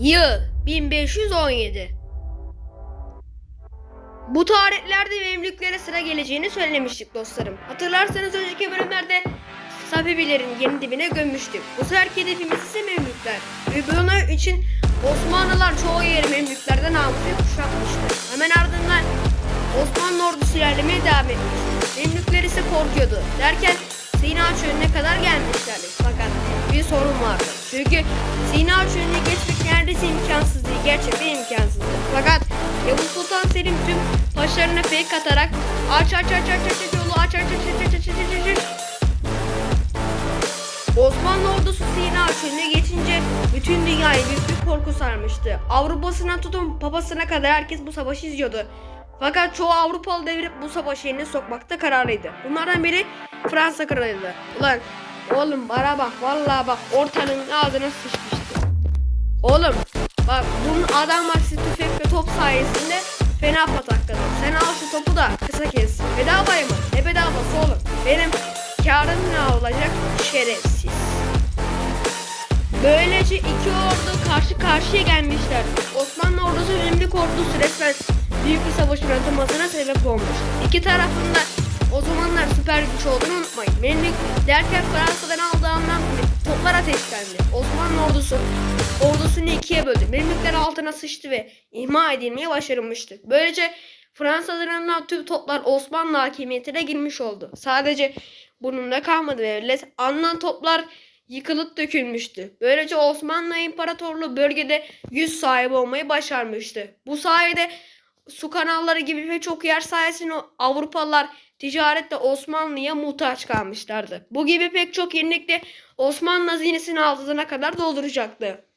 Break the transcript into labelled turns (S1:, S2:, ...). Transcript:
S1: Yıl 1517. Bu tarihlerde Memlüklere sıra geleceğini söylemiştik dostlarım. Hatırlarsanız önceki bölümlerde Safevilerin yerin dibine gömmüştük. Bu seferki hedefimiz ise Memlükler. Ve bunun için Osmanlılar çoğu yeri Memlüklerden ve kuşatmıştı. Hemen ardından Osmanlı ordusu ilerlemeye devam etmişti. Memlükler ise korkuyordu. Derken Sina çölüne kadar gelmişlerdi. Fakat bir sorun vardı. Çünkü Sina çölüne imkansızdı. Gerçekten imkansızdı. Fakat Yavuz Sultan Selim tüm taşlarına fake atarak aç aç aç aç aç aç yolu aç aç aç aç aç aç aç aç aç Osmanlı ordusu Sina çölüne geçince bütün dünyayı büyük bir korku sarmıştı. Avrupa'sına tutun papasına kadar herkes bu savaşı izliyordu. Fakat çoğu Avrupalı devirip bu savaşı eline sokmakta kararlıydı. Bunlardan biri Fransa kralıydı. Ulan oğlum bana bak vallahi bak ortanın ağzına sıçmıştı. Oğlum bak adam aksi tüfek ve top sayesinde fena patakladı. Sen al şu topu da kısa kes. Bedavaya mı? Ne bedavası oğlum? Benim karım ne olacak? Şerefsiz. Böylece iki ordu karşı karşıya gelmişler. Osmanlı ordusu Memlük ordusu resmen büyük bir savaşın atılmasına sebep olmuş. İki tarafında o zamanlar süper güç olduğunu unutmayın. Memlük derken Fransa'dan aldığı anlam toplar ateşlendi. Osmanlı ordusu ordusunu ikiye böldü. Memlükler altına sıçtı ve imha edilmeye başarılmıştı. Böylece Fransa'dan alınan tüm toplar Osmanlı hakimiyetine girmiş oldu. Sadece bununla kalmadı ve alınan toplar yıkılıp dökülmüştü. Böylece Osmanlı İmparatorluğu bölgede yüz sahibi olmayı başarmıştı. Bu sayede su kanalları gibi pek çok yer sayesinde Avrupalılar ticaretle Osmanlı'ya muhtaç kalmışlardı. Bu gibi pek çok yenilikle Osmanlı hazinesini altına kadar dolduracaktı.